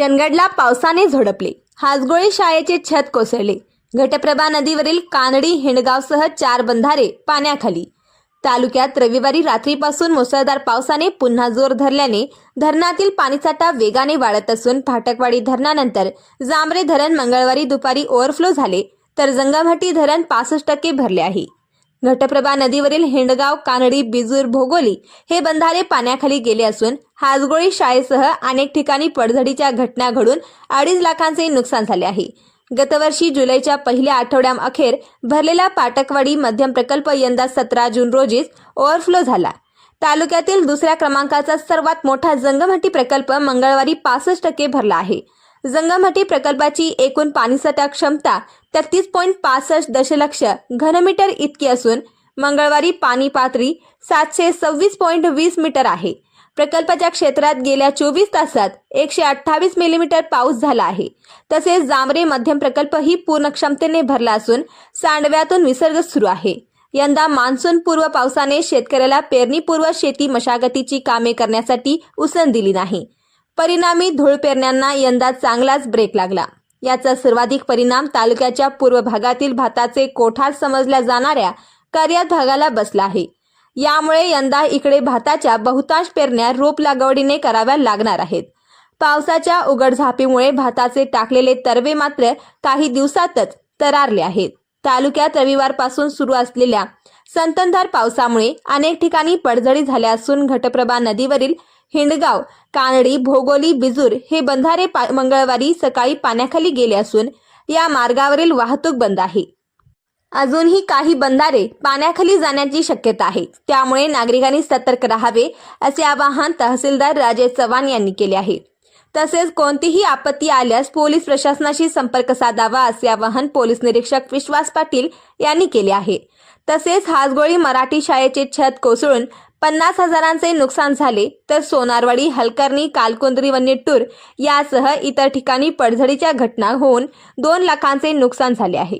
चनगडला पावसाने झोडपले. हाजगोळी शाळेचे छत कोसळले. घटप्रभा नदीवरील कानडी हिंडगावसह चार बंधारे पाण्याखाली. तालुक्यात रविवारी रात्रीपासून मुसळधार पावसाने पुन्हा जोर धरल्याने धरणातील पाणीसाठा वेगाने वाढत असून फाटकवाडी धरणानंतर जांभरे धरण मंगळवारी दुपारी ओव्हरफ्लो झाले तर जंगमहटी धरण पासष्ट टक्के भरले आहे. घटप्रभा नदीवरील हिंडगाव कानडी बिजूर भोगोली हे बंधारे पाण्याखाली गेले असून हासगोळी शाळेसह अनेक ठिकाणी पडझडीच्या घटना घडून अडीच लाखांचे नुकसान झाले आहे. गतवर्षी जुलैच्या पहिल्या आठवड्याअखेर भरलेला पाटकवाडी मध्यम प्रकल्प यंदा सतरा जून रोजीच ओव्हरफ्लो झाला. तालुक्यातील दुसऱ्या क्रमांकाचा सर्वात मोठा जंगमहटी प्रकल्प मंगळवारी पासष्ट टक्के भरला आहे. जंगमहटी प्रकल्पाची एकूण पाणीसाठा क्षमता तेहतीस पॉईंट पासष्ट दशलक्ष घनमीटर इतकी असून मंगळवारी पाणी पातळी सातशे सव्वीस पॉईंट वीस मीटर आहे. प्रकल्पाच्या क्षेत्रात गेल्या चोवीस तासात एकशे अठ्ठावीस मिलीमीटर पाऊस झाला आहे. तसेच जांभरे मध्यम प्रकल्प ही पूर्ण क्षमतेने भरला असून सांडव्यातून विसर्ग सुरू आहे. यंदा मान्सून पूर्व पावसाने शेतकऱ्याला पेरणीपूर्व शेती मशागतीची कामे करण्यासाठी उसण दिली नाही. परिणामी धूळ पेरण्यांना यंदा चांगलाच ब्रेक लागला. याचा सर्वाधिक परिणाम तालुक्याच्या पूर्व भागातील भाताचे कोठार समजल्या जाणाऱ्या कर्यात भागाला बसला आहे. यामुळे यंदा इकडे भाताच्या बहुतांश पेरण्या रोप लागवडीने कराव्या लागणार आहेत. पावसाच्या उघडझापीमुळे भाताचे टाकलेले तरवे मात्र काही दिवसातच तरारले आहेत. तालुक्यात रविवारपासून सुरू असलेल्या संततधार पावसामुळे अनेक ठिकाणी पडझडी झाल्या असून घटप्रभा नदीवरील हिंडगाव कानडी भोगोली बिजूर हे बंधारे पा- मंगळवारी सकाळी पाण्याखाली गेले असून या मार्गावरील वाहतूक बंद आहे. अजूनही काही बंधारे पाण्याखाली जाण्याची शक्यता आहे. त्यामुळे नागरिकांनी सतर्क राहावे असे आवाहन तहसीलदार राजेश चव्हाण यांनी केले आहे. तसेच कोणतीही आपत्ती आल्यास पोलीस प्रशासनाशी संपर्क साधावा असे आवाहन पोलीस निरीक्षक विश्वास पाटील यांनी केले आहे. तसेच हासगोळी मराठी शाळेचे छत कोसळून पन्नास हजारांचे नुकसान झाले तर सोनारवाडी हलकर्णी कालकुंद्री व निट्टूर यासह इतर ठिकाणी पडझडीच्या घटना होऊन दोन लाखांचे नुकसान झाले आहे.